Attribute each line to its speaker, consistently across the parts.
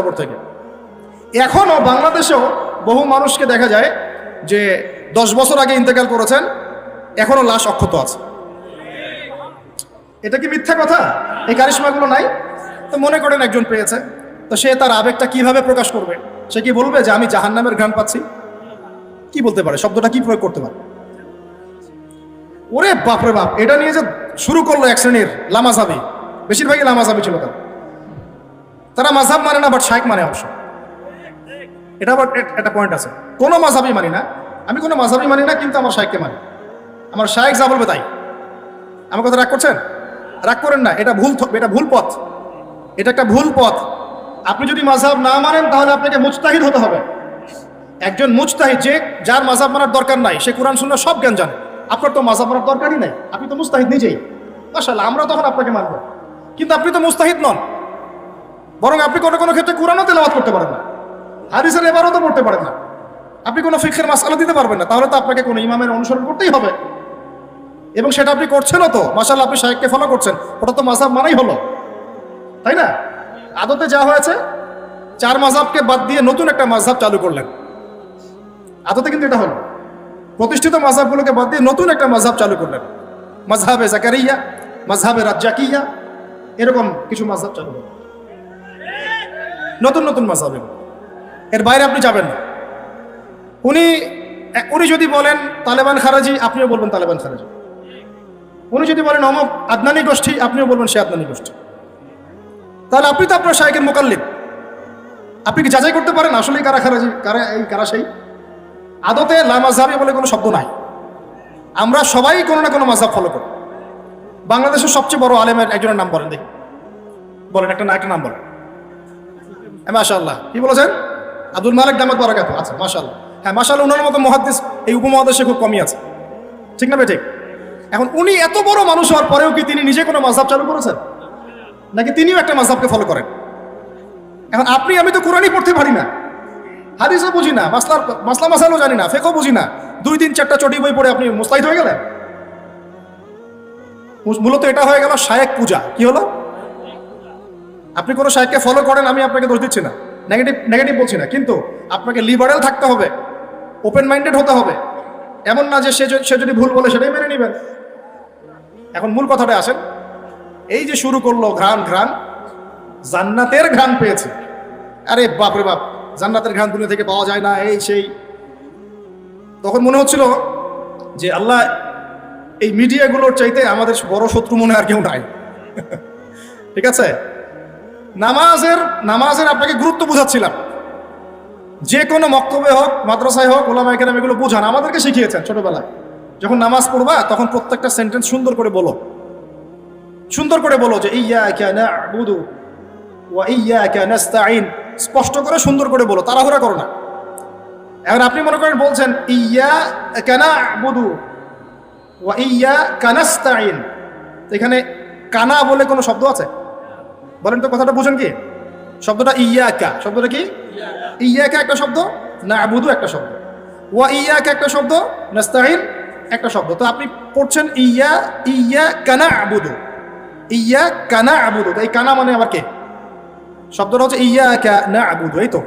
Speaker 1: কবর থেকে। এখনও বাংলাদেশেও বহু মানুষকে দেখা যায় যে দশ বছর আগে ইন্তেকাল করেছেন, এখনও লাশ অক্ষত আছে। এটা কি মিথ্যা কথা? এই কারিশমাগুলো নাই? তো মনে করেন একজন পেয়েছে। তো সে তার আবেগটা কীভাবে প্রকাশ করবে? সে কি বলবে যে আমি জাহান্নামের ঘ্রাণ পাচ্ছি? কি বলতে পারে? শব্দটা কি প্রয়োগ করতে পারে? ওরে বাপরে বাপ, এটা নিয়ে যে শুরু করল এক শ্রেণির লামাজাবি। বেশিরভাগই লামাজাবি ছিল তারা। তারা মাঝাব মানে না বাট শাইক মানে অবশ্য এটা আবার একটা পয়েন্ট আছে। কোনো মাঝাবই মানি না। আমি কোনো মাঝাবই মানি না, কিন্তু আমার শাইককে মানি। আমার শাইক যা বলবে তাই। আমার কথা রাগ করছেন? রাগ করেন না, এটা ভুল এটা ভুল পথ। এটা একটা ভুল পথ। আপনি যদি মাঝাব না মানেন, তাহলে আপনাকে মুজতাহিদ হতে হবে। একজন মুজতাহিদ, যে যার মাঝাব মানার দরকার নাই, সে কোরআন শুনলে সব জ্ঞান জানে। আপনার তো মাঝাব মানার দরকারই নাই। আপনি তো মুস্তাহিদ নিজেই। মাশাল্লাহ আমরা তখন আপনাকে মানব। কিন্তু আপনি তো মুস্তাহিদ নন। বরং আপনি কোনো কোনো ক্ষেত্রে কোরআনও তেলাওয়াত করতে পারেন না। হাদিসের এবারও তো পড়তে পারেন না। আপনি কোনো ফিখের মাসালা দিতে পারবেন না। তাহলে তো আপনাকে কোনো ইমামের অনুসরণ করতেই হবে। এবং সেটা আপনি করছেনও তো। মাসাল্লাহ আপনি শাহেককে ফলো করছেন। ওটা তো মাসাব মানাই হলো। তাই না? আদতে যা হয়েছে, চার মাঝাবকে বাদ দিয়ে নতুন একটা মাঝহাব চালু করলেন। আদতে কিন্তু এটা হলো। প্রতিষ্ঠিত মাঝহাবগুলোকে বাদ দিয়ে নতুন একটা মাঝহাব চালু করলেন। মাঝহাবে জাকারিয়া মাঝহাবে রাজ্জাকিয়া, এরকম কিছু মাঝহাব চালু করলেন। নতুন নতুন মাঝহাব। এগুলো। এর বাইরে আপনি যাবেন না। উনি উনি যদি বলেন তালেবান খারাজি, আপনিও বলবেন তালেবান খারাজি। উনি যদি বলেন অমক আদনানি গোষ্ঠী, আপনিও বলবেন সে আদনানি গোষ্ঠী। তাহলে আপনি তো আপনার শাহেকের মোকাল্লিদ আপনি কি যাচাই করতে পারেন আসলেই কারা খারাজি, কারা এই, কারা সেই? আদতে লামাজাবি বলে কোনো শব্দ নাই। আমরা সবাই কোনো না কোনো মাঝাব ফলো করি। বাংলাদেশের সবচেয়ে বড় আলেমের একজনের নাম বলেন দেখি। বলেন, একটা না, একটা নাম বলেন। হ্যাঁ মাশাল্লাহ কি বলেছেন? আব্দুল মালিক দামাত বারাকাত। আচ্ছা মাশাল্লাহ হ্যাঁ মাশাল্লাহ ওনার মতো মহাদ্দিস, এই উপমহাদেশে খুব কমই আছে। ঠিক না ঠিক? এখন উনি এত বড় মানুষ হওয়ার পরেও কি তিনি নিজে কোনো মাঝাব চালু করেছেন? নাকি তিনিও একটা মাঝাবকে ফলো করেন? এখন আপনি, আমি তো কোরআনই পড়তে পারি না। হাদিসও বুঝি না মাসলার মাসলা মাসালও জানি না ফেকও বুঝি না। দুই তিন চারটা চটি বই পড়ে আপনি মুস্তাহিদ হয়ে গেলেন? মূলত এটা হয়ে গেল শায়েক পূজা। কি হলো? আপনি কোনো শায়েককে ফলো করেন, আমি আপনাকে দোষ দিচ্ছি না। নেগেটিভ নেগেটিভ বলছি না, কিন্তু আপনাকে লিবারেল থাকতে হবে ওপেন মাইন্ডেড হতে হবে। এমন না যে সে সে যদি ভুল বলে সেটাই মেনে নেবেন। এখন মূল কথাটা আসেন। এই যে শুরু করল ঘ্রাণ ঘ্রাণ, জান্নাতের ঘ্রাণ পেয়েছে। আরে বাপরে বাপ, জান্নাতের ঘ্রাণ দুনিয়া থেকে পাওয়া যায় না, এই সেই। তখন মনে হচ্ছিল যে আল্লাহ, এই মিডিয়াগুলোর চাইতে আমাদের বড় শত্রু মনে আর কেউ নাই। ঠিক আছে? নামাজের নামাজের আপনাকে গুরুত্ব বোঝাচ্ছিলাম। যে কোনো মক্তবে হোক, মাদ্রাসায় হোক ওলামা এখানে এগুলো বোঝান। আমাদেরকে শিখিয়েছেন ছোটবেলায়। যখন নামাজ পড়বা, তখন প্রত্যেকটা সেন্টেন্স সুন্দর করে বলো। সুন্দর করে বলো যে ইয়া ওয়া ইয়া স্পষ্ট করে সুন্দর করে বলো, তাড়াহুড়া করো না। এখন আপনি মনে করেন বলছেন ইয়া কানা বুধু ওয়া ইয়া কানাস্তাইন এখানে কানা বলে কোনো শব্দ আছে? বলেন তো কথাটা বুঝেন কি? শব্দটা ইয়াকা, শব্দটা কি? ইয়াকা একটা শব্দ না আবুদু একটা শব্দ। ওয়া ইয়াকা একটা শব্দ নাস্তাইন একটা শব্দ। তো আপনি পড়ছেন ইয়া ইয়া কানা আবুদু ইয়া কানা আবুদু এই কানা মানে আবার কে? শব্দটা হচ্ছে ইয়াকা না আবুদু এই তো।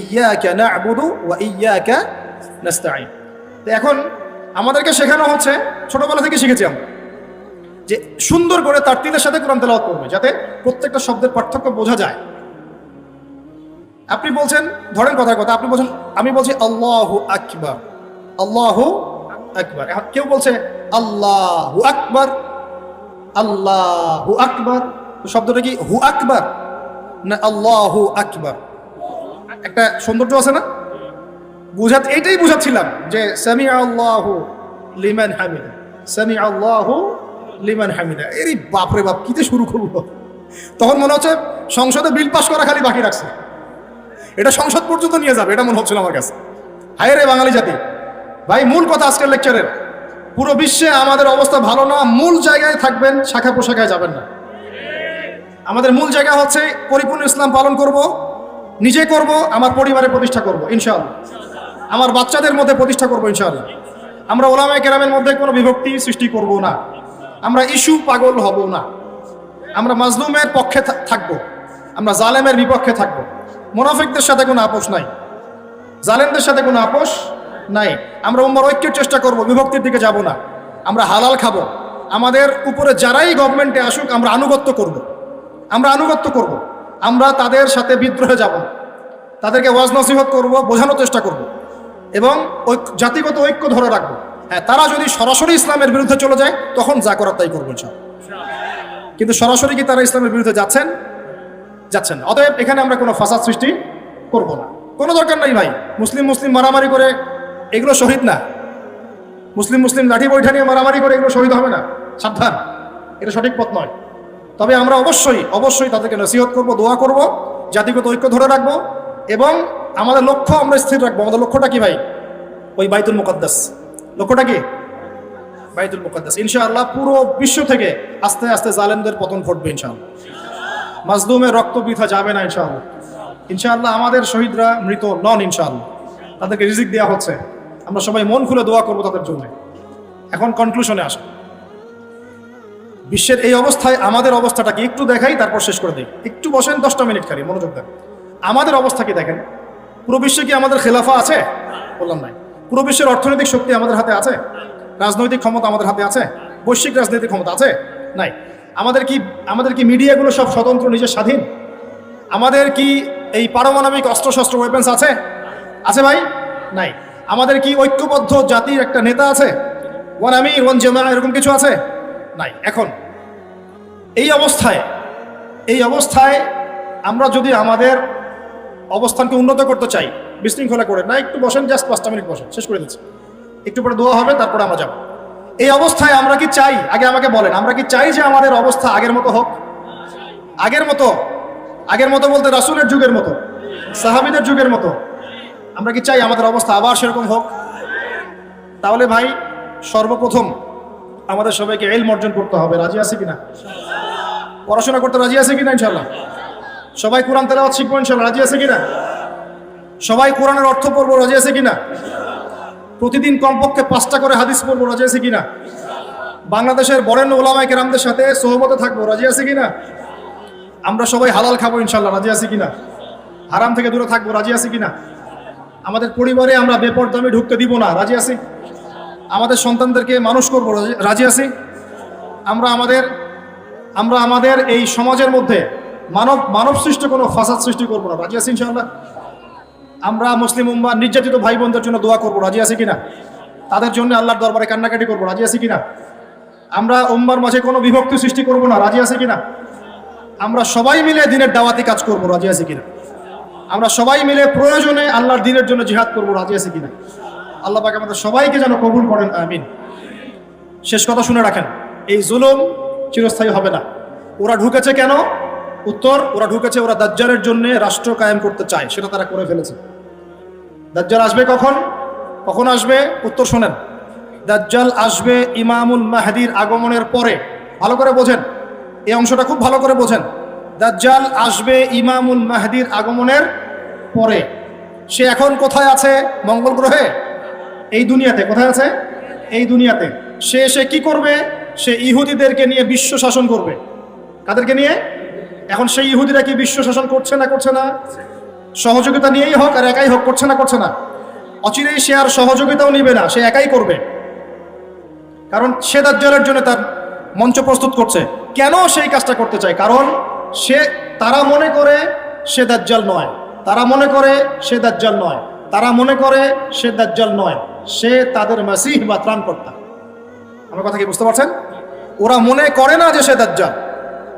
Speaker 1: ইয়াকা না আবুদু ওয়া ইয়াকা নাস্তাইন তো এখন আমাদেরকে শেখানো হচ্ছে, ছোটবেলা থেকে শিখেছি আমরা। যে সুন্দর করে তার তিলের সাথে কোরআন তেলাওয়াত করবে, যাতে প্রত্যেকটা শব্দের পার্থক্য বোঝা যায়। আপনি বলছেন, ধরেন কথার কথা, আপনি বলছেন, আমি বলছি আল্লাহ আকবার আল্লাহ আকবার। কেউ বলছে, আল্লাহ আকবার, আল্লাহু আকবার শব্দটা কি হু আকবার না আল্লাহু আকবার? একটা সৌন্দর্য আছে না? বুঝা এইটাই বুঝাচ্ছিলাম যে সামি আল্লাহু লিমান হামিদা সামি আল্লাহু লিমান হামিদা। এরই বাপরে বাপ কিতে শুরু করব তখন মনে হচ্ছে সংসদে বিল পাস করা খালি বাকি রাখছে। এটা সংসদ পর্যন্ত নিয়ে যাবে, এটা মনে হচ্ছিল আমার কাছে। হায় রে বাঙালি জাতি। ভাই, মূল কথা আজকের লেকচারের পুরো বিশ্বে আমাদের অবস্থা ভালো না, মূল জায়গায় থাকবেন, শাখা পোশাখায় যাবেন না। আমাদের মূল জায়গা হচ্ছে পরিপূর্ণ ইসলাম পালন করব, নিজে করব, আমার পরিবারে প্রতিষ্ঠা করব, ইনশাআল্লাহ। আমার বাচ্চাদের মধ্যে প্রতিষ্ঠা করব, ইনশাআল্লাহ। আমরা ওলামায় কেরামের মধ্যে কোনো বিভক্তি সৃষ্টি করব না। আমরা ইস্যু পাগল হব না। আমরা মাজলুমের পক্ষে থাকব। আমরা জালেমের বিপক্ষে থাকব। মোনাফিকদের সাথে কোনো আপোষ নাই। জালেমদের সাথে কোনো আপোষ নাই। আমরা উম্মার ঐক্যের চেষ্টা করব, বিভক্তির দিকে যাব না। আমরা হালাল খাব। আমাদের উপরে যারাই গভর্নমেন্টে আসুক, আমরা আনুগত্য করব। আমরা আনুগত্য করব। আমরা তাদের সাথে বিদ্রোহে যাব। তাদেরকে ওয়াজ নসিহত করব, বোঝানোর চেষ্টা করব। এবং জাতিগত ঐক্য ধরে রাখব। হ্যাঁ তারা যদি সরাসরি ইসলামের বিরুদ্ধে চলে যায়, তখন যা করার তাই করব। কিন্তু সরাসরি কি তারা ইসলামের বিরুদ্ধে যাচ্ছেন? যাচ্ছেন অতএব এখানে আমরা কোনো ফাসাদ সৃষ্টি করব না। কোনো দরকার নাই ভাই। মুসলিম মুসলিম মারামারি করে এগুলো শহীদ না। মুসলিম মুসলিম লাঠি বৈঠা নিয়ে মারামারি করে এগুলো শহীদ হবে না। সাবধান। এটা সঠিক পথ নয়। তবে আমরা অবশ্যই অবশ্যই তাদেরকে নসিহত করব, দোয়া করব, জাতিগত ঐক্য ধরে রাখব এবং আমাদের লক্ষ্য আমরা স্থির রাখব। আমাদের লক্ষ্যটা কি ভাই? ওই বাইতুল মুকদ্দাস। লক্ষ্যটা কি? বাইতুল মুকদ্দাস। ইনশাআল্লাহ পুরো বিশ্ব থেকে আস্তে আস্তে জালেমদের পতন ঘটবে, ইনশাআল্লাহ। মাজলুমের রক্ত বৃথা যাবে না, ইনশাআল্লাহ। ইনশাআল্লাহ আমাদের শহীদরা মৃত নন, ইনশাআল্লাহ। তাদেরকে রিজিক দেওয়া হচ্ছে। আমরা সবাই মন খুলে দোয়া করব তাদের জন্য। এখন কনক্লুশনে আসা। বিশ্বের এই অবস্থায় আমাদের অবস্থাটাকে একটু দেখাই, তারপর শেষ করে দিই। একটু বসেন, দশটা মিনিট খালি, মনোযোগ দেন। আমাদের অবস্থা কি দেখেন? পুরো বিশ্বে কি আমাদের খেলাফা আছে? বললাম নাই। পুরো বিশ্বের অর্থনৈতিক শক্তি আমাদের হাতে আছে? রাজনৈতিক ক্ষমতা আমাদের হাতে আছে? বৈশ্বিক রাজনৈতিক ক্ষমতা আছে? নাই। আমাদের কি আমাদের কি মিডিয়াগুলো সব স্বতন্ত্র, নিজের স্বাধীন? আমাদের কি এই পারমাণবিক অস্ত্রশস্ত্র ওয়েপেন্স আছে? আছে ভাই? নাই। আমাদের কি ঐক্যবদ্ধ জাতির একটা নেতা আছে? ওয়ান আমির, ওয়ান জামা এরকম কিছু আছে? নাই। এখন, এই অবস্থায় এই অবস্থায় আমরা যদি আমাদের অবস্থানকে উন্নত করতে চাই বিশৃঙ্খলা করে, না, একটু বসেন জাস্ট পাঁচটা মিনিট বসেন, শেষ করে দিচ্ছি। একটু পরে দোয়া হবে, তারপরে আমরা যাব। এই অবস্থায় আমরা কি চাই? আগে আমাকে বলেন, আমরা কি চাই যে আমাদের অবস্থা আগের মতো হোক? আগের মতো? আগের মতো বলতে রাসুলের যুগের মতো? সাহাবিদের যুগের মতো? আমরা কি চাই আমাদের অবস্থা আবার সেরকম হোক? তাহলে ভাই, সর্বপ্রথম আমাদের সবাইকে এলম অর্জন করতে হবে। রাজি আছে কিনা? পড়াশোনা করতে রাজি আছে কিনা ইনশাল্লাহ সবাই কোরআন তেলাওয়াত শিখব ইনশাল্লাহ রাজি আছে কিনা? সবাই কোরআনের অর্থ পড়ব, রাজি আছে কিনা? প্রতিদিন কমপক্ষে পাঁচটা করে হাদিস পড়ব, রাজি আছে কিনা? বাংলাদেশের বরেণ্য ওলামায় কেরামদের সাথে সহমতে থাকব, রাজি আছে কিনা? আমরা সবাই হালাল খাব ইনশাল্লাহ, রাজি আছি কিনা? হারাম থেকে দূরে থাকব, রাজি আছি কিনা? আমাদের পরিবারে আমরা বেপরদামে ঢুকতে দিব না, রাজি আছি? আমাদের সন্তানদেরকে মানুষ করব রাজি আছি? আমরা আমাদের আমরা আমাদের এই সমাজের মধ্যে মানব মানব সৃষ্ট কোনো ফাসাদ সৃষ্টি করব না, রাজি আছি ইনশাল্লাহ? আমরা মুসলিম উম্মা নির্যাতিত ভাই বোনদের জন্য দোয়া করব। রাজি আছি কিনা? তাদের জন্য আল্লাহর দরবারে কান্নাকাটি করব। রাজি আছি কিনা? আমরা উম্মার মাঝে কোনো বিভক্তি সৃষ্টি করব না। রাজি আছি কিনা? আমরা সবাই মিলে দিনের দাওয়াতি কাজ করব। রাজি আছি কিনা? আমরা সবাই মিলে প্রয়োজনে আল্লাহর দিনের জন্য জিহাদ করব। রাজি আছি কিনা? আল্লাহ পাক আমাদের সবাইকে যেন কবুল করেন। আমিন। শেষ কথা শুনে রাখেন। এই জুলুম চিরস্থায়ী হবে না। ওরা ঢুকেছে কেন? উত্তর, ওরা ঢুকেছে, ওরা দাজ্জালের জন্য রাষ্ট্র কায়েম করতে চায়, সেটা তারা করে ফেলেছে। দাজ্জাল আসবে কখন? কখন আসবে? উত্তর শোনেন। দাজ্জাল আসবে ইমামুল মাহাদির আগমনের পরে। ভালো করে বোঝেন। এই অংশটা খুব ভালো করে বোঝেন। দাজ্জাল আসবে ইমামুল মাহাদির আগমনের পরে। সে এখন কোথায় আছে? মঙ্গল গ্রহে? এই দুনিয়াতে। কোথায় আছে? এই দুনিয়াতে। সে এসে কি করবে? সে ইহুদিদেরকে নিয়ে বিশ্ব শাসন করবে। কাদেরকে নিয়ে? এখন সেই ইহুদিরা কি বিশ্ব শাসন করছে না করছে না? সহযোগিতা নিয়েই হোক আর একাই হোক, করছে না করছে না। অচিরেই সে আর সহযোগিতাও নিবে না, সে একাই করবে। কারণ সে দাজ্জালের জন্য তার মঞ্চ প্রস্তুত করছে। কেন সেই কাজটা করতে চায়? কারণ সে, তারা মনে করে সে দাজ্জাল নয়। তারা মনে করে সে দাজ্জাল নয়। তারা মনে করে সে দাজ্জাল নয়। সে তাদের মাসিহ বা ত্রাণকর্তা। আমার কথা কি বুঝতে পারছেন? ওরা মনে করে না যে সে দাজ্জাল।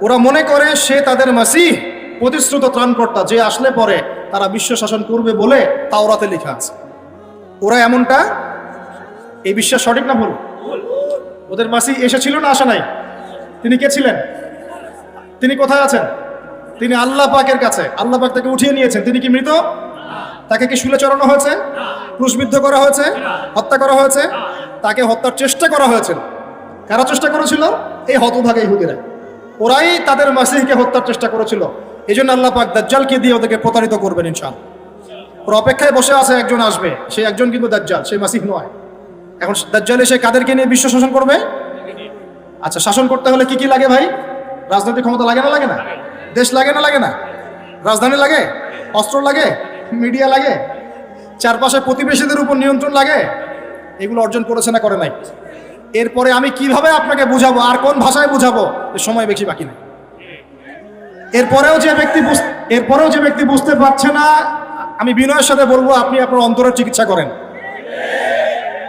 Speaker 1: ওরা মনে করে সে তাদের মাসিহ, প্রতিশ্রুত ত্রাণকর্তা, যে আসলে পরে তারা বিশ্ব শাসন করবে বলে তাওরাতে লেখা আছে। ওরা এমনটা? এই বিশ্বাস সঠিক না ভুল? ওদের মাসি এসেছিল না আসা নাই? তিনি কে ছিলেন? তিনি কোথায় আছেন? তিনি আল্লাহ পাকের কাছে, আল্লাহ পাক তাকে উঠিয়ে নিয়েছেন। তিনি কি মৃত? তাকে কি শুলে চড়ানো হয়েছে? ক্রুশবিদ্ধ করা হয়েছে? হত্যা করা হয়েছে? তাকে হত্যার চেষ্টা করা হয়েছিল কারা চেষ্টা করেছিল? এই হতভাগে ইহুদিরা। ওরাই তাদের মাসিহকে হত্যার চেষ্টা করেছিল। এই জন্য আল্লাহ পাক দাজ্জালকে দিয়ে ওদেরকে প্রতারিত করবেন ইনশাল ওর অপেক্ষায় বসে আছে একজন আসবে। সেই একজন কিন্তু দাজ্জাল সেই মাসিহ নয়। এখন দাজ্জাল এসে কাদেরকে নিয়ে বিশ্ব শাসন করবে? আচ্ছা শাসন করতে হলে কি কি লাগে ভাই? রাজনৈতিক ক্ষমতা লাগে না লাগে না? দেশ লাগে না লাগে না? রাজধানী লাগে? অস্ত্র লাগে? মিডিয়া লাগে? চারপাশে প্রতিবেশীদের উপর নিয়ন্ত্রণ লাগে? এগুলো অর্জন করেছে না করে নাই? এরপরে আমি কীভাবে আপনাকে বুঝাবো? আর কোন ভাষায় বুঝাবো? সময় বেশি বাকি নেই। এরপরেও যে ব্যক্তি এরপরেও যে ব্যক্তি বুঝতে পারছে না, আমি বিনয়ের সাথে বলব, আপনি আপনার অন্তরের চিকিৎসা করেন।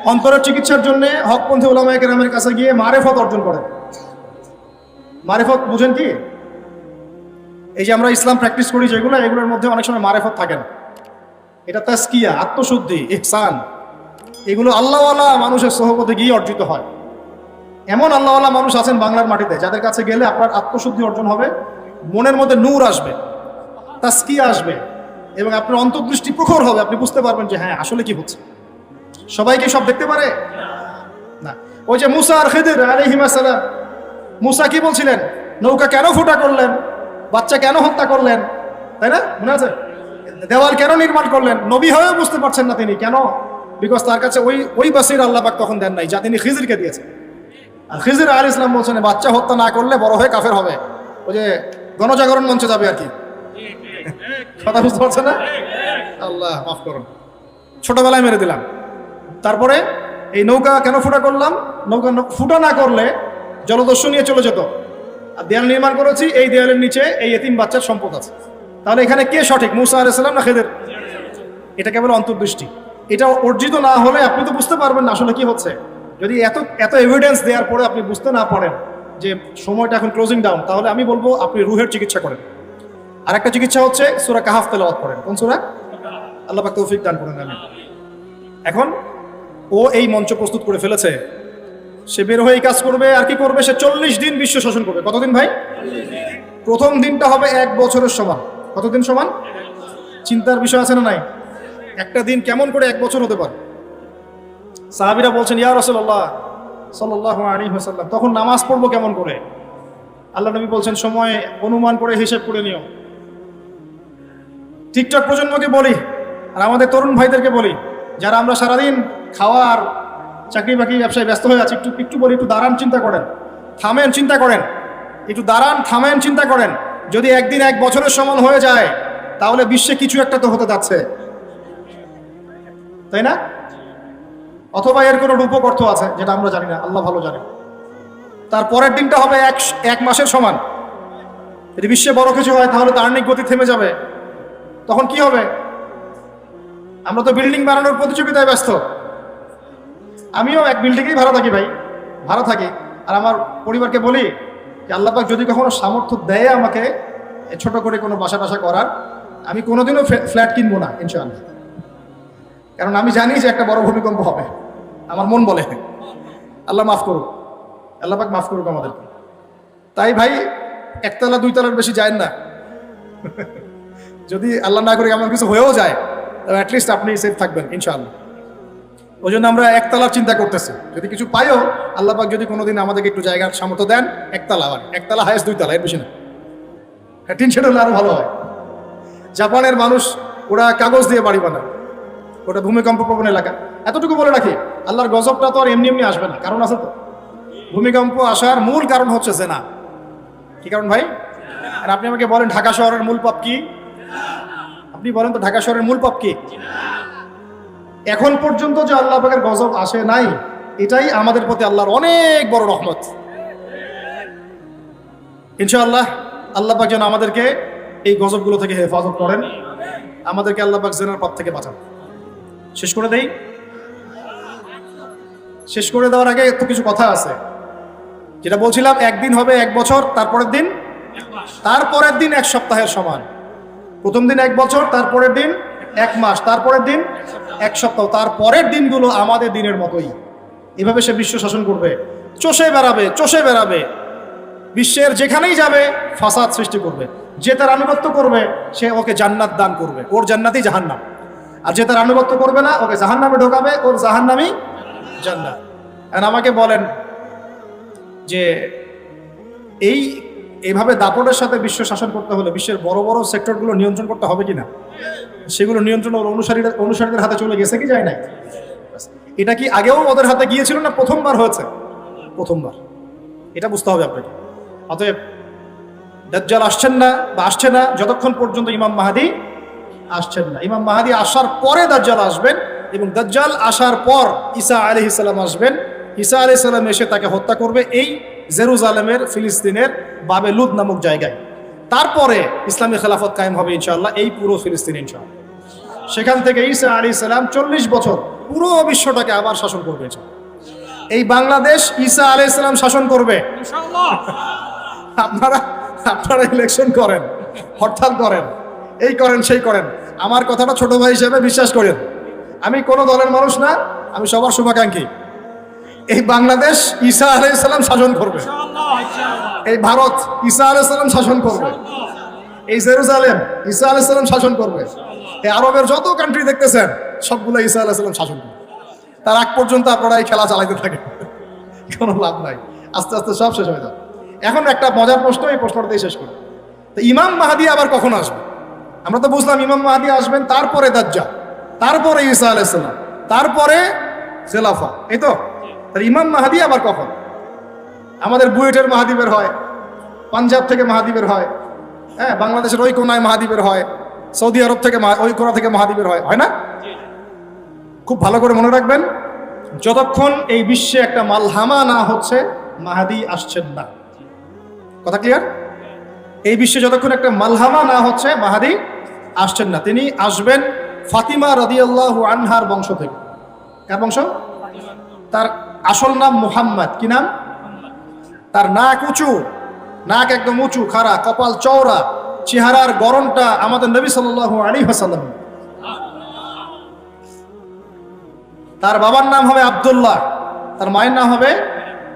Speaker 1: অন্তরের চিকিৎসার জন্য হকপন্থী ওলামায় কেরামের কাছে গিয়ে মারেফত অর্জন করেন। মারেফত বুঝেন কি? এই যে আমরা ইসলাম প্র্যাকটিস করি যেগুলো, এগুলোর মধ্যে অনেক সময় মারেফত থাকে না। এটা তাস্কিয়া, আত্মশুদ্ধি, ইহসান। এগুলো আল্লাহওয়ালা মানুষের সহপথে গিয়ে অর্জিত হয়। এমন আল্লাহওয়ালা মানুষ আছেন বাংলার মাটিতে, যাদের কাছে গেলে আপনার আত্মশুদ্ধি অর্জন হবে, মনের মধ্যে নূর আসবে, তাস্কিয়া আসবে, এবং আপনার অন্তর্দৃষ্টি প্রখর হবে। আপনি বুঝতে পারবেন যে হ্যাঁ আসলে কি হচ্ছে। সবাই কি সব দেখতে পারে? না। ওই যে মুসা আর খেদের আলহিমাসালাম মুসা কি বলছিলেন? নৌকা কেন ফুটা করলেন? বাচ্চা কেন হত্যা করলেন? তাই না? মনে আছে? দেওয়াল কেন নির্মাণ করলেন? নবী হয়েও বুঝতে পারছেন না তিনি। কেন? বিকজ তার কাছে ওই ওই বাসির আল্লাহ পাক তখন দেন নাই, যা তিনি খিজিরকে দিয়েছেন। আর খিজির আল ইসলাম বলছেন বাচ্চা হত্যা না করলে বড় হয়ে কাফের হবে। ওই যে গণজাগরণ মঞ্চে যাবে আর কি। কথা বুঝতে পারছেন না? আল্লাহ, মাফ করুন। ছোটবেলায় মেরে দিলাম। তারপরে এই নৌকা কেন ফুটা করলাম? নৌকা ফুটা না করলে জলদস্যু নিয়ে চলে যেত। আর দেয়াল নির্মাণ করেছি, এই দেয়ালের নিচে এই এতিম বাচ্চার সম্পদ আছে। তাহলে এখানে কে সঠিক? মুসা আলাইসাল্লাম না খেদের? এটা কেবল অন্তর্দৃষ্টি। এটা অর্জিত না হলে আপনি তো বুঝতে পারবেন না আসলে কি হচ্ছে। যদি এত এত এভিডেন্স দেওয়ার পরে আপনি বুঝতে না পারেন যে সময়টা এখন ক্লোজিং ডাউন তাহলে আমি বলব আপনি রুহের চিকিৎসা করেন। আর একটা চিকিৎসা হচ্ছে সুরা কাহাফ তেলাওয়াত করেন। কোন সুরা? আল্লাহ পাক তৌফিক দান করেন আমি এখন ও এই মঞ্চ প্রস্তুত করে ফেলেছে, সে বের হয়ে কাজ করবে, আর কি করবে? সে চল্লিশ দিন বিশ্ব শাসন করবে। কতদিন ভাই? প্রথম দিনটা হবে এক বছরের সমান। কতদিন সমান? চিন্তার বিষয় আছে না নাই? একটা দিন কেমন করে এক বছর হতে পারে? সাহাবিরা বলছেন, ইয়া রসল্লাহ সাল্লাহ আলী হাসাল্লাম তখন নামাজ পড়ব কেমন করে? আল্লাহ নবী বলছেন, সময় অনুমান করে হিসেব করে নিও। টিকটক প্রজন্মকে বলি আর আমাদের তরুণ ভাইদেরকে বলি, যারা আমরা সারাদিন খাওয়ার চাকরি বাকরি ব্যবসায় ব্যস্ত হয়ে আছি, একটু একটু বলি, একটু দাঁড়ান চিন্তা করেন, থামেন চিন্তা করেন, একটু দাঁড়ান, থামেন চিন্তা করেন। যদি একদিন এক বছরের সমান হয়ে যায়, তাহলে বিশ্বে কিছু একটা তো হতে যাচ্ছে। তাই না? অথবা এর কোনো রূপক অর্থ আছে যেটা আমরা জানি না, আল্লাহ ভালো জানে। তার পরের দিনটা হবে এক এক মাসের সমান। যদি বিশ্বে বড় কিছু হয়, তাহলে তার তার্নিক গতি থেমে যাবে। তখন কি হবে? আমরা তো বিল্ডিং বানানোর প্রতিযোগিতায় ব্যস্ত। আমিও এক বিল্ডিংয়েই ভাড়া থাকি ভাই, ভাড়া থাকি। আর আমার পরিবারকে বলি যে আল্লাপাক যদি কখনো সামর্থ্য দেয় আমাকে ছোট করে কোনো বাসা টাসা করার, আমি কোনোদিনও ফ্ল্যাট কিনবো না, ইনশাআল্লাহ। কারণ আমি জানি যে একটা বড় ভূমিকম্প হবে। আমার মন বলে। আল্লাহ মাফ করুক। আল্লাহ পাক মাফ করুক আমাদেরকে। তাই ভাই, একতলা, দুইতলার বেশি যায় না। যদি আল্লাহ না করে এমন কিছু হয়েও যায় তবে অ্যাটলিস্ট আপনি সেফ থাকবেন, ইনশাআল্লাহ। ওই জন্য আমরা একতলার চিন্তা করতেছি। যদি কিছু পাইও, আল্লাহ পাক যদি কোনোদিন আমাদেরকে একটু জায়গার সামর্থ্য দেন, একতলা আবার একতলা হায়েস্ট দুইতলা, এর বেশি না। হ্যাঁ টিন হলে আরও ভালো হয়। জাপানের মানুষ ওরা কাগজ দিয়ে বাড়ি বানায়। ওটা ভূমিকম্প প্রবণ এলাকা। এতটুকু বলে রাখি, আল্লাহর গজবটা তো আর এমনি এমনি আসবে না, কারণ আছে তো। ভূমিকম্প আসার মূল কারণ হচ্ছে জেনা। কি কারণ ভাই? আর আপনি আমাকে বলেন ঢাকা শহরের মূল পাপ কি? আপনি বলেন তো ঢাকা শহরের মূল পাপ কি? এখন পর্যন্ত যে আল্লাহ পাকের গজব আসে নাই, এটাই আমাদের প্রতি আল্লাহর অনেক বড় রহমত। ইনশাআল্লাহ, আল্লাহ পাক যেন আমাদেরকে এই গজবগুলো থেকে হেফাজত করেন। আমাদেরকে আল্লাহ পাক জেনার পাপ থেকে বাঁচান। শেষ করে দেই? শেষ করে দেওয়ার আগে তো কিছু কথা আছে। যেটা বলছিলাম, একদিন হবে এক বছর, তারপরের দিন? তারপরের দিন এক সপ্তাহের সমান। প্রথম দিন এক বছর, তারপরের দিন এক মাস, তারপরের দিন এক সপ্তাহ। তারপরের দিনগুলো আমাদের দিনের মতোই। এভাবে সে বিশ্ব শাসন করবে। চষে বেড়াবে চষে বেড়াবে। বিশ্বের যেখানেই যাবে, ফাসাদ সৃষ্টি করবে। যে তার আনুগত্য করবে, সে ওকে জান্নাত দান করবে। ওর জান্নাতই জাহান্নাম। আর যে তার আনুগত্য করবে না, ওকে জাহান্নামে ঢোকাবে, ওর জাহান জাহান্নামই জান্নাত। আর আমাকে বলেন যে এই এইভাবে দাপটের সাথে বিশ্ব শাসন করতে হলে বিশ্বের বড় বড় সেক্টরগুলো নিয়ন্ত্রণ করতে হবে কি না সেগুলো নিয়ন্ত্রণ ওর অনুসারীরা, অনুসারীদের হাতে চলে গেছে কি যায় নাই? এটা কি আগেও ওদের হাতে গিয়েছিল না প্রথমবার হয়েছে? প্রথমবার। এটা বুঝতে হবে আপনাকে। অতএব, দাজ্জাল আসছেন না বা আসছে না, যতক্ষণ পর্যন্ত ইমাম মাহাদি আসছেন না। ইমাম মাহাদি আসার পরে দাজ্জাল আসবেন এবং দাজ্জাল আসার পর ঈসা আলি ইসলাম আসবেন। ঈসা আলি ইসলাম এসে তাকে হত্যা করবে এই জেরুজালেমের ফিলিস্তিনের বাবে লুদ নামক জায়গায়। তারপরে ইসলামী খেলাফত কায়েম হবে ইনশাআল্লাহ এই পুরো ফিলিস্তিন ইনশাআল্লাহ। সেখান থেকে ঈসা আলী ইসলাম চল্লিশ বছর পুরো বিশ্বটাকে আবার শাসন করবে এই বাংলাদেশ ঈসা আলী ইসলাম শাসন করবে। আপনারা আপনারা ইলেকশন করেন হরতাল করেন। এই করেন, সেই করেন। আমার কথাটা ছোট ভাই হিসেবে বিশ্বাস করেন। আমি কোনো দলের মানুষ না, আমি সবার শুভাকাঙ্ক্ষী। এই বাংলাদেশ ঈসা আলাই সাল্লাম শাসন করবে। এই ভারত ঈসা আলাই সাল্লাম শাসন করবে। এই জেরুজালেম ঈসা আলাই সাল্লাম শাসন করবে। এই আরবের যত কান্ট্রি দেখতেছেন, সবগুলো ঈসা আলাই সাল্লাম শাসন করবে। তার আগ পর্যন্ত আপনারা এই খেলা চালাইতে থাকেন। কোনো লাভ নাই। আস্তে আস্তে সব শেষ হয়ে যাবে। এখন একটা মজার প্রশ্ন এই প্রশ্নটা দিয়ে শেষ করি। তো ইমাম মাহাদি আবার কখন আসবে? আমরা তো বুঝলাম ইমাম মাহাদি আসবেন, তারপরে দাজ্জা তারপরে ঈসা আলাইসাল্লাম তারপরে জেলাফা, এই তো? তাহলে ইমাম মাহাদি আবার কখন? আমাদের বুয়েটের মাহাদিবের হয়, পাঞ্জাব থেকে মাহাদিবের হয় হ্যাঁ বাংলাদেশের ওই কোনায় মাহাদিবের হয়, সৌদি আরব থেকে ওই কোনা থেকে মাহাদিবের হয় হয় না? খুব ভালো করে মনে রাখবেন, যতক্ষণ এই বিশ্বে একটা মালহামা না হচ্ছে, মাহাদি আসছেন না। কথা ক্লিয়ার এই বিশ্বে যতক্ষণ একটা মালহামা না হচ্ছে, মাহাদি আসছেন না। তিনি আসবেন ফাতিমা রাদিয়াল্লাহ আনহার বংশ থেকে। কার বংশ? তার আসল নাম মুহাম্মদ। কি নাম? তার নাক উঁচু, নাক একদম উঁচু, খাড়া, কপাল চওড়া, চেহারার গরমটা আমাদের নবী সাল্লাল্লাহু আলী হাসাল্লাম তার বাবার নাম হবে আব্দুল্লাহ, তার মায়ের নাম হবে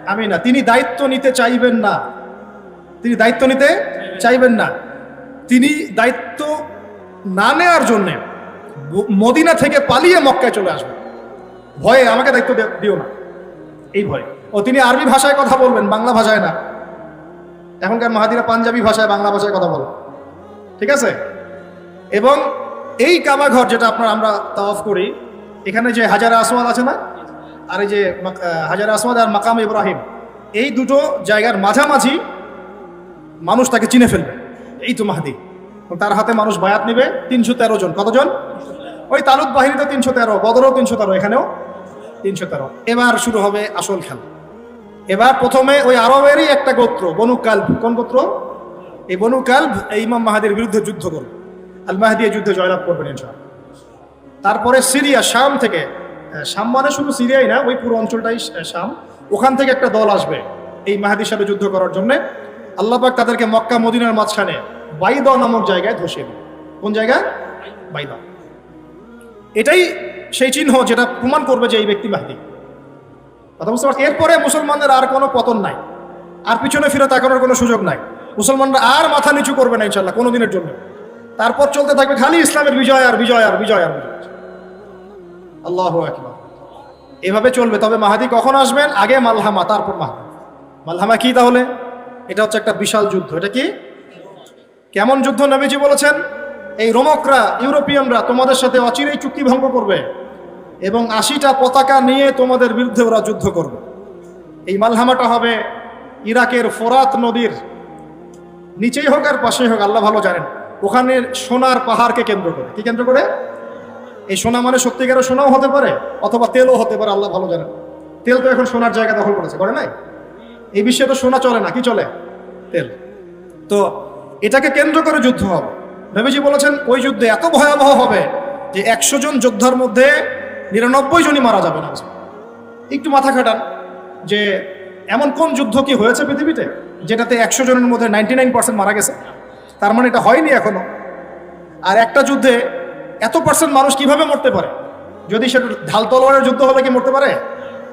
Speaker 1: আমিনা। তিনি দায়িত্ব নিতে চাইবেন না। তিনি দায়িত্ব নিতে চাইবেন না। তিনি দায়িত্ব না নেওয়ার জন্যে মদিনা থেকে পালিয়ে মক্কায় চলে আসবেন। ভয়ে আমাকে দায়িত্ব দিও না। এই ভয়ে। ও, তিনি আরবি ভাষায় কথা বলবেন, বাংলা ভাষায় না। এখনকার মাহাদিরা পাঞ্জাবি ভাষায়, বাংলা ভাষায় কথা বলে। ঠিক আছে? এবং এই কাবাঘর যেটা আপনার, আমরা তাওয়াফ করি, এখানে যে হাজার আসওয়াদ আছে না, আর এই যে হাজার আসওয়াদ আর মাকাম ইব্রাহিম, এই দুটো জায়গার মাঝামাঝি মানুষ তাকে চিনে ফেলবে। এই তো মাহাদি। তার হাতে মানুষ বায়াত নেবে তিনশো তেরো জন। কতজন? ওই তালুক বাহিনীতে তিনশো তেরো, বদরও তিনশো তেরো, এখানেও তিনশো তেরো। এবার শুরু হবে আসল খেলা। এবার প্রথমে ওই আরবেরই একটা গোত্র, বনু কাল্ব। কোন গোত্র? এই বনু কাল্ব এই ইমাম মাহাদির বিরুদ্ধে যুদ্ধ করবে। আল মাহাদি যুদ্ধে জয়লাভ করবেন ইনশাআল্লাহ। তারপরে সিরিয়া, শাম থেকে শাম মানে শুধু সিরিয়াই না, ওই পুরো অঞ্চলটাই শাম। ওখান থেকে একটা দল আসবে এই মাহাদির সাথে যুদ্ধ করার জন্য। আল্লাপাক তাদেরকে মক্কা, মদিনার মাঝখানে বাইদ নামক জায়গায় ধসিয়ে দেবে কোন জায়গায়? বাইদা। এটাই সেই চিহ্ন যেটা প্রমাণ করবে যে এই ব্যক্তি মাহাদি। কথা বুঝতে পারছি এরপরে মুসলমানদের আর কোনো পতন নাই। আর পিছনে ফিরে তাকানোর কোনো সুযোগ নাই। মুসলমানরা আর মাথা নিচু করবে না ইনশাল্লাহ কোনো দিনের জন্য। তারপর চলতে থাকবে খালি ইসলামের বিজয় আর বিজয় আর বিজয় আর বিজয়। আল্লাহ এভাবে চলবে। তবে মাহাদি কখন আসবেন? আগে মালহামা, তারপর মাহাদি। মালহামা কি তাহলে? এটা হচ্ছে একটা বিশাল যুদ্ধ। এটা কি? কেমন যুদ্ধ নবীজি বলেছেন? এই রোমকরা, ইউরোপিয়ানরা তোমাদের সাথে অচিরেই চুক্তি ভঙ্গ করবে এবং আশিটা পতাকা নিয়ে তোমাদের বিরুদ্ধে ওরা যুদ্ধ করবে। এই মালহামাটা হবে ইরাকের ফোরাত নদীর নিচেই হোক আর পাশেই হোক, আল্লাহ ভালো জানেন। ওখানে সোনার পাহাড়কে কেন্দ্র করে। কি কেন্দ্র করে? এই সোনা মানে সত্যিকারের সোনাও হতে পারে অথবা তেলও হতে পারে, আল্লাহ ভালো জানেন। তেল তো এখন সোনার জায়গা দখল করেছে, করে নাই? এই বিশ্বে তো সোনা চলে না, কি চলে? তেল। তো এটাকে কেন্দ্র করে যুদ্ধ হবে। নবীজি বলেছেন, ওই যুদ্ধে এত ভয়াবহ হবে যে একশো জন যোদ্ধার মধ্যে নিরানব্বই জনই মারা যাবে না। একটু মাথা খাটান যে এমন কোন যুদ্ধ কি হয়েছে পৃথিবীতে যেটাতে একশো জনের মধ্যে নাইনটি নাইন পার্সেন্ট মারা গেছে? তার মানে এটা হয়নি এখনও। আর একটা যুদ্ধে এত পার্সেন্ট মানুষ কীভাবে মরতে পারে? যদি সেটা ঢাল তলোয়ারের যুদ্ধ হলে কি মরতে পারে?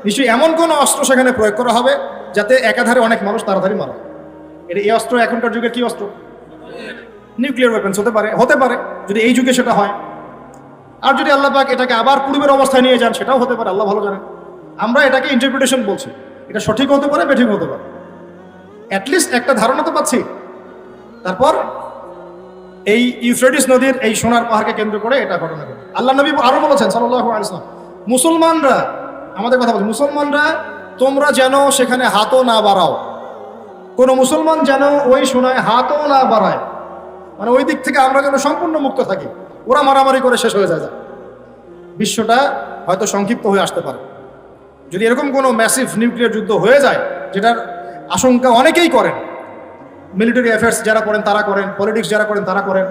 Speaker 1: নিশ্চয়ই এমন কোনো অস্ত্র সেখানে প্রয়োগ করা হবে যাতে একাধারে অনেক মানুষ তাড়াতাড়ি মারা এটা এই অস্ত্র এখনকার যুগের কি অস্ত্র? নিউক্লিয়ার ওয়েপেন্স হতে পারে হতে পারে, যদি এই যুগে সেটা হয়। আর যদি আল্লাহ পাক এটাকে আবার পূর্বের অবস্থায় নিয়ে যান, সেটাও হতে পারে, আল্লাহ ভালো জানেন আমরা এটাকে ইন্টারপ্রিটেশন বলছি। এটা সঠিক হতে পারে, বেঠিক হতে পারে। অ্যাটলিস্ট একটা ধারণা তো পাচ্ছি। তারপর এই ইউফ্রেটিস নদীর এই সোনার পাহাড়কে কেন্দ্র করে এটা ঘটনা ঘটে। আল্লাহ নবী আরও বলেছেন সাল্লাহ আলিয়াল্লাম মুসলমানরা, আমাদের কথা বলছি, মুসলমানরা তোমরা যেন সেখানে হাতও না বাড়াও। কোনো মুসলমান যেন ওই সোনায় হাতও না বাড়ায়। মানে ওই দিক থেকে আমরা যেন সম্পূর্ণ মুক্ত থাকি। ওরা মারামারি করে শেষ হয়ে যায়। বিশ্বটা হয়তো সংক্ষিপ্ত হয়ে আসতে পারে। যদি এরকম কোনো ম্যাসিভ নিউক্লিয়ার যুদ্ধ হয়ে যায়, যেটার আশঙ্কা অনেকেই করেন মিলিটারি অ্যাফেয়ার্স যারা করেন তারা করেন পলিটিক্স যারা করেন তারা করেন,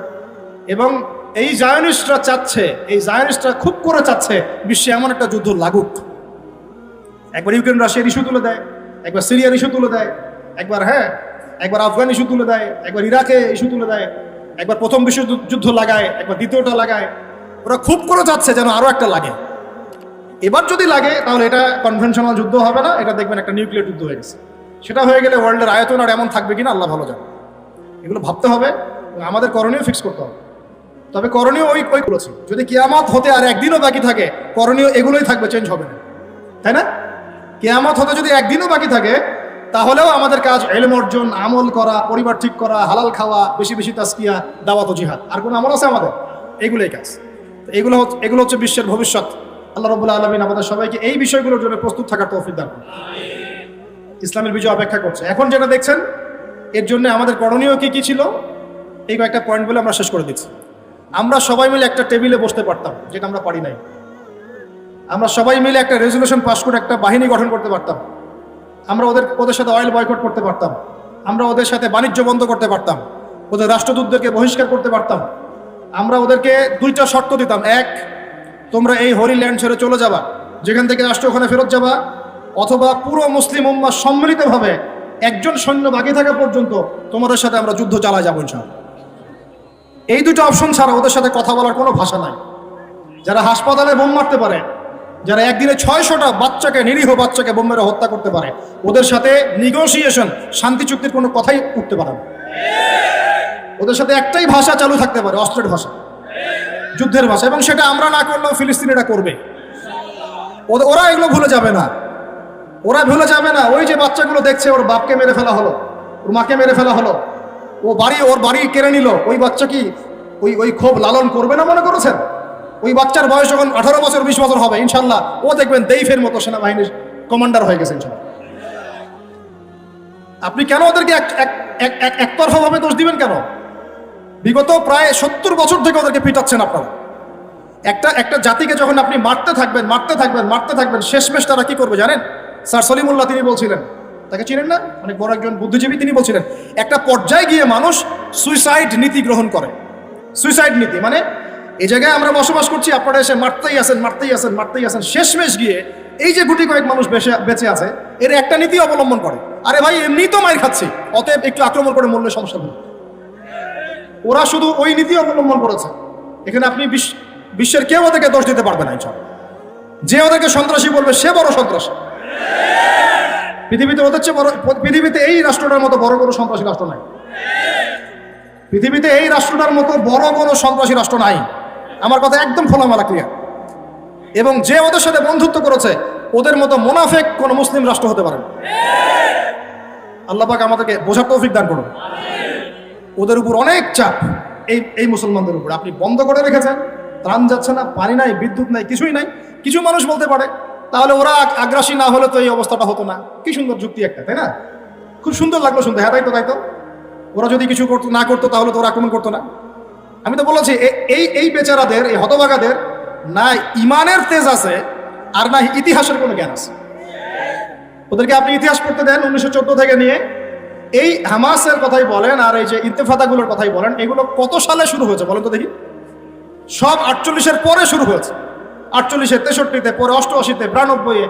Speaker 1: এবং এই জায়নিস্টরা চাচ্ছে, এই জায়নিস্টরা খুব করে চাচ্ছে, বিশ্বে এমন একটা যুদ্ধ লাগুক। একবার ইউক্রেন রাশিয়ার ইস্যু তুলে দেয়, একবার সিরিয়ার ইস্যু তুলে দেয়, একবার হ্যাঁ একবার আফগান ইস্যু তুলে দেয়, একবার ইরাকে ইস্যু তুলে দেয়, একবার প্রথম বিশ্বযুদ্ধ লাগায়, একবার দ্বিতীয়টা লাগায়। ওরা খুব করে যাচ্ছে যেন আরও একটা লাগে। এবার যদি লাগে, তাহলে এটা কনভেনশনাল যুদ্ধ হবে না, এটা দেখবেন একটা নিউক্লিয়ার যুদ্ধ হয়ে গেছে। সেটা হয়ে গেলে ওয়ার্ল্ডের আয়তন আর এমন থাকবে কিনা, আল্লাহ ভালো জানে। এগুলো ভাবতে হবে, আমাদের করণীয় ফিক্স করতে হবে। তবে করণীয় ওই ওই বলেছি, যদি কিয়ামত হতে আর একদিনও বাকি থাকে, করণীয় এগুলোই থাকবে চেঞ্জ হবে না। তাই না? কেয়ামত হতে যদি একদিনও বাকি থাকে, তাহলেও আমাদের কাজ এলম অর্জন, আমল করা, পরিবার ঠিক করা, হালাল খাওয়া, বেশি বেশি তাস্কিয়া দাওয়াত জিহাদ। আর কোনো আমল আছে আমাদের? এগুলোই কাজ। এগুলো এগুলো হচ্ছে বিশ্বের ভবিষ্যৎ। আল্লাহ রবুল্লা আলমিন আমাদের সবাইকে এই বিষয়গুলোর জন্য প্রস্তুত থাকার তৌফিক দান। ইসলামের বিজয় অপেক্ষা করছে। এখন যেটা দেখছেন, এর জন্য আমাদের করণীয় কি কি ছিল? এই কয়েকটা পয়েন্ট বলে আমরা শেষ করে দিচ্ছি। আমরা সবাই মিলে একটা টেবিলে বসতে পারতাম, যেটা আমরা পারি নাই। আমরা সবাই মিলে একটা রেজলিউশন পাস করে একটা বাহিনী গঠন করতে পারতাম। আমরা ওদের ওদের সাথে অয়েল বয়কট করতে পারতাম। আমরা ওদের সাথে বাণিজ্য বন্ধ করতে পারতাম। ওদের রাষ্ট্রদূতদেরকে বহিষ্কার করতে পারতাম। আমরা ওদেরকে দুইটা শর্ত দিতাম। এক, তোমরা এই হরি ল্যান্ড ছেড়ে চলে যাবা। যেখান থেকে রাষ্ট্র ওখানে ফেরত যাবা। অথবা পুরো মুসলিম উম্মা সম্মিলিতভাবে একজন সৈন্য বাকি থাকা পর্যন্ত তোমাদের সাথে আমরা যুদ্ধ চালা যাব ইনশাআল্লাহ। এই দুটো অপশন ছাড়া ওদের সাথে কথা বলার কোনো ভাষা নাই। যারা হাসপাতালে বোম মারতে পারে যারা একদিনে ছয়শটা বাচ্চাকে, নিরীহ বাচ্চাকে বোম মেরে হত্যা করতে পারে, ওদের সাথে নিগোসিয়েশন শান্তি চুক্তির কোনো কথাই উঠতে পারে না। ওদের সাথে একটাই ভাষা চালু থাকতে পারে, অস্ত্রের ভাষা। যুদ্ধের ভাষা। এবং সেটা আমরা না করলেও ফিলিস্তিনিরা করবে। ওরা এগুলো ভুলে যাবে না। ওরা ভুলে যাবে না। ওই যে বাচ্চাগুলো দেখছে, ওর বাপকে মেরে ফেলা হলো, ওর মাকে মেরে ফেলা হলো, ও বাড়ি, ওর বাড়ি কেড়ে নিল, ওই বাচ্চা কি ওই ওই ক্ষোভ লালন করবে না মনে করেছেন? ওই বাচ্চার বয়স যখন আঠারো বছর, বিশ বছর হবে, ইনশাল্লাহ, ও দেখবেন দেইফের মতো সেনাবাহিনীর কমান্ডার হয়ে গেছে আপনি কেন ওদেরকে এক এক এক এক একতরফাভাবে দোষ দিবেন কেন? বিগত প্রায় সত্তর বছর থেকে ওদেরকে পিটাচ্ছেন আপনারা। একটা একটা জাতিকে যখন আপনি মারতে থাকবেন মারতে থাকবেন মারতে থাকবেন, শেষমেশ তারা কি করবে জানেন? স্যার সলিমুল্লাহ তিনি বলছিলেন, তাকে চিনেন না? অনেক বড় একজন বুদ্ধিজীবী তিনি বলছিলেন, একটা পর্যায়ে গিয়ে মানুষ সুইসাইড নীতি গ্রহণ করে। সুইসাইড নীতি মানে এই জায়গায় আমরা বসবাস করছি, আপনারা এসে মারতেই আছেন মারতেই আছেন, মারতেই আসেন শেষমেশ গিয়ে এই যে গুটি কয়েক মানুষ বেঁচে বেঁচে আছে, এর একটা নীতি অবলম্বন করে। আরে ভাই, এমনি তো মার খাচ্ছি, অতএব একটু আক্রমণ করে মূল্য সমস্যা নেই। ওরা শুধু ওই নীতি অবলম্বন করেছে। এখানে আপনি বিশ্ব- বিশ্বের কেউ ওদেরকে দোষ দিতে পারবে না, ইনশাল্লাহ। যে ওদেরকে সন্ত্রাসী বলবে, সে বড় সন্ত্রাসী। পৃথিবীতে ওদের চেয়ে বড়, পৃথিবীতে এই রাষ্ট্রটার মতো বড় কোনো সন্ত্রাসী রাষ্ট্র নাই। পৃথিবীতে এই রাষ্ট্রটার মতো বড় কোনো সন্ত্রাসী রাষ্ট্র নাই। আমার কথা একদম খোলামেলা ক্লিয়ার এবং যে ওদের সাথে বন্ধুত্ব করেছে, ওদের মতো মোনাফেক কোনো মুসলিম রাষ্ট্র হতে পারে। আল্লাহ পাক আমাদেরকে বোঝার তৌফিক দান করুন। ওদের উপর অনেক চাপ এই এই মুসলমানদের উপর। আপনি বন্ধ করে রেখেছেন, ত্রাণ যাচ্ছে না, পানি নাই, বিদ্যুৎ নাই, কিছুই নাই। কিছু মানুষ বলতে পারে, তাহলে ওরা আগ্রাসী না হলে তো এই অবস্থাটা হতো না। কি সুন্দর যুক্তি একটা, তাই না? খুব সুন্দর লাগল শুনতে হ্যাঁ তাই তো তাই তো। ওরা যদি কিছু করতো, না করতো, তাহলে তো ওরা আক্রমণ করতো না। আমি তো বলেছি এই এই বেচারাদের, এই হতভাগাদের না ইমানের তেজ আছে আর না ইতিহাসের কোনো জ্ঞান আছে। ওদেরকে আপনি ইতিহাস পড়তে দেন উনিশশো চোদ্দ থেকে নিয়ে। এই হামাসের কথাই বলেন আর এই যে ইন্তেফাদাগুলোর কথাই বলেন, এগুলো কত সালে শুরু হয়েছে বলেন তো দেখি? সব আটচল্লিশের পরে শুরু হয়েছে। আটচল্লিশে তেষট্টিতে, পরে অষ্টআশিতে, বিরানব্বইয়ে,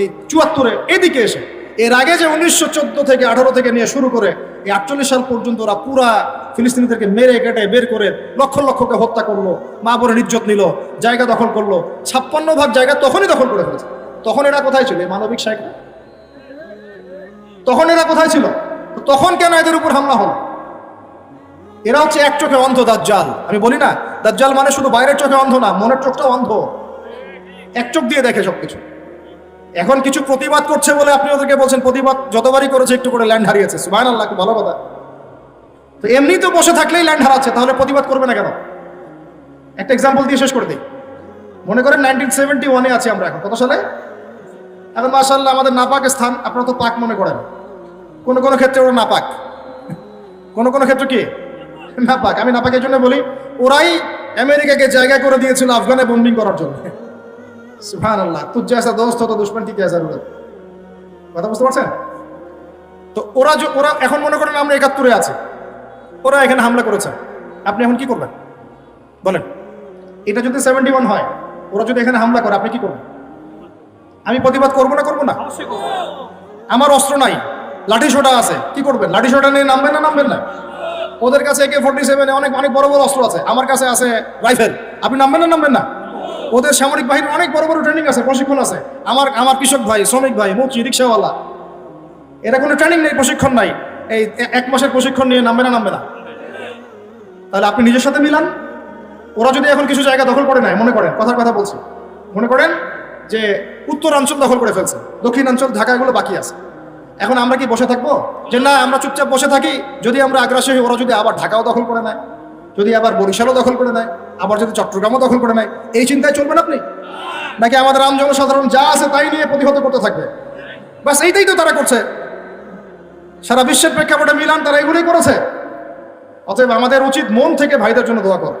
Speaker 1: এই চুয়াত্তরে, এদিকে এসে। এর আগে যে উনিশশো চোদ্দ থেকে আঠারো থেকে নিয়ে শুরু করে এই আটচল্লিশ সাল পর্যন্ত ওরা পুরা ফিলিস্তিনিদেরকে মেরে কেটে বের করে লক্ষ লক্ষকে হত্যা করল, মা বোনের ইজ্জত নিল, জায়গা দখল করল, ছাপ্পান্ন ভাগ জায়গা তখনই দখল করে ফেলেছে। তখন এরা কোথায় ছিল? মানবিক সাইকেল তখন এরা কোথায় ছিল? তখন কেন এদের উপর হামলা হলো? এরা হচ্ছে এক চোখে অন্ধ দাজ্জাল। আমি বলি না, দাজ্জাল মানে শুধু বাইরের চোখে অন্ধ না, মনের চোখটাও অন্ধ। এক চোখ দিয়ে দেখে সবকিছু। এখন কিছু প্রতিবাদ করছে বলে আপনি ওদেরকে বলছেন, প্রতিবাদ যতবারই করেছে একটু করে ল্যান্ড হারিয়েছে। সুবাহ আল্লাহ কি ভালো কথা। তো এমনি তো বসে থাকলেই ল্যান্ড হারাচ্ছে, তাহলে প্রতিবাদ করবে না কেন? একটা এক্সাম্পল দিয়ে শেষ করে দিই। মনে করেন নাইনটিন সেভেন্টি ওয়ানে আছি আমরা এখন, কত সালে? এখন মাসাল্লাহ আমাদের নাপাক স্থান, আপনারা তো পাক মনে করেন। কোনো কোনো ক্ষেত্রে ওরা নাপাক। কোনো কোনো ক্ষেত্রে কি? নাপাক। আমি নাপাকের জন্য বলি, ওরাই আমেরিকাকে জায়গা করে দিয়েছিল আফগানে বোম্বিং করার জন্য। দোস্ত কথা বুঝতে পারছেন? তো ওরা যে ওরা এখন মনে করেন আমরা একাত্তরে ওরা এখানে হামলা করেছে। আপনি এখন কি করবেন? বলেন। এটা যদি সেভেন্টি ওয়ান হয় ওরা যদি এখানে হামলা করে আপনি করবেন? আমি প্রতিবাদ করব না করব না? আমার অস্ত্র নাই। লাঠি সোটা আছে। কি করবেন? লাঠি সোটা নিয়ে নামবেন না নামবেন না? ওদের কাছে ফোর্টি সেভেনে অনেক অনেক বড় বড় অস্ত্র আছে। আমার কাছে আছে রাইফেল আপনি নামবেন না নামবেন না? ওদের সামরিক বাহিনীর অনেক বড় বড় ট্রেনিং আছে, প্রশিক্ষণ আছে। আমার আমার কৃষক ভাই, শ্রমিক ভাই, মুচি, রিক্সাওয়ালা, এরা কোনো ট্রেনিং নেই, প্রশিক্ষণ নাই। এই এক মাসের প্রশিক্ষণ নিয়ে নামবে না নামবে না। তাহলে আপনি নিজের সাথে মিলান। ওরা যদি এখন কিছু জায়গা দখল করে নেয়, মনে করেন, কথার কথা বলছি। মনে করেন যে উত্তরাঞ্চল দখল করে ফেলছে, দক্ষিণাঞ্চল, ঢাকা, এগুলো বাকি আছে। এখন আমরা কি বসে থাকব? যে না, আমরা চুপচাপ বসে থাকি, যদি আমরা আগ্রাসী হই, ওরা যদি আবার ঢাকাও দখল করে নেয়, যদি আবার বরিশালও দখল করে নেয়। আবার যদি চট্টগ্রামও দখল করে নেয়, এই চিন্তায় চলবেন আপনি? নাকি আমাদের আম জনসাধারণ যা আছে তাই নিয়ে প্রতিহত করতে থাকবে? বাস এইটাই তো তারা করছে। সারা বিশ্বের প্রেক্ষাপটে মিলান তারা এগুলোই করেছে। অতএব আমাদের উচিত মন থেকে ভাইদের জন্য দোয়া করা।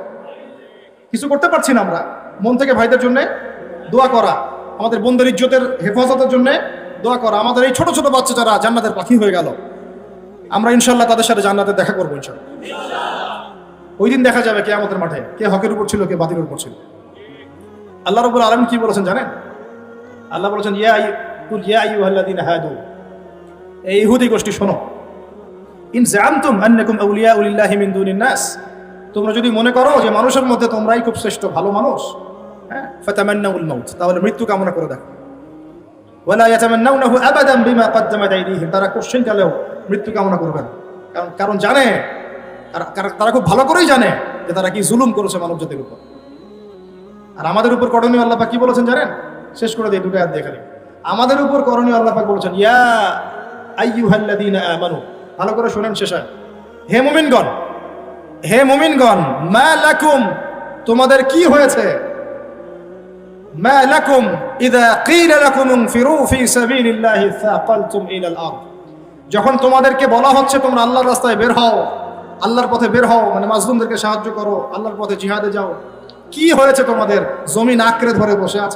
Speaker 1: কিছু করতে পারছি না আমরা। মন থেকে ভাইদের জন্য দোয়া করা। আমাদের বন্ধুর ইজ্জতের হেফাজতের জন্য দোয়া করা। আমাদের এই ছোট ছোট বাচ্চা যারা, জান্নাতের পাখি হয়ে গেল। আমরা ইনশাল্লাহ তাদের সাথে জান্নাতের দেখা করব ইনশাল্লাহ ওই দিন দেখা যাবে কে আমাদের মাঠে কে হকের উপর ছিল, কে বাতিলের উপর ছিল। আল্লাহ রবুল আলম কি বলেছেন জানেন? আল্লাহ বলেছেন ইহুদি গোষ্ঠী শোনো। ইন নাস। তোমরা যদি মনে করো যে মানুষের মধ্যে তোমরাই খুব শ্রেষ্ঠ, ভালো মানুষ হ্যাঁ? তাহলে মৃত্যু কামনা করে দেখো। তারা কোশ্চেন কালেও মৃত্যু কামনা করবে কারণ কারণ জানে তারা- খুব ভালো করেই জানে যে তারা কি জুলুম করেছে মানব জাতির উপর। আর আমাদের উপর করণীয় আল্লাহ পাক কি বলেছেন জানেন? শেষ করে দিয়ে দুটো হাত দিয়ে খালি। আমাদের উপর করণীয় আল্লাহ পাক বলেছেন, ইয়া আইয়ুহাল্লাযীনা আমানু। ভালো করে শোনেন শেষ হয় হে মুমিনগণ হে মুমিনগণ, মা লাকুম, তোমাদের কি হয়েছে? মা লাকুম ইদা কিলা লাকুম ইনফিরু ফি সাবিলিল্লাহি সাকালতুম ইলাল আরদ। যখন তোমাদেরকে বলা হচ্ছে তোমরা আল্লাহর রাস্তায় বের হও আল্লাহর পথে বের হও মানে মাজলুমদেরকে সাহায্য করো, আল্লাহর পথে জিহাদে যাও। কি হয়েছে তোমাদের? জমিন আঁকড়ে ধরে বসে আছে।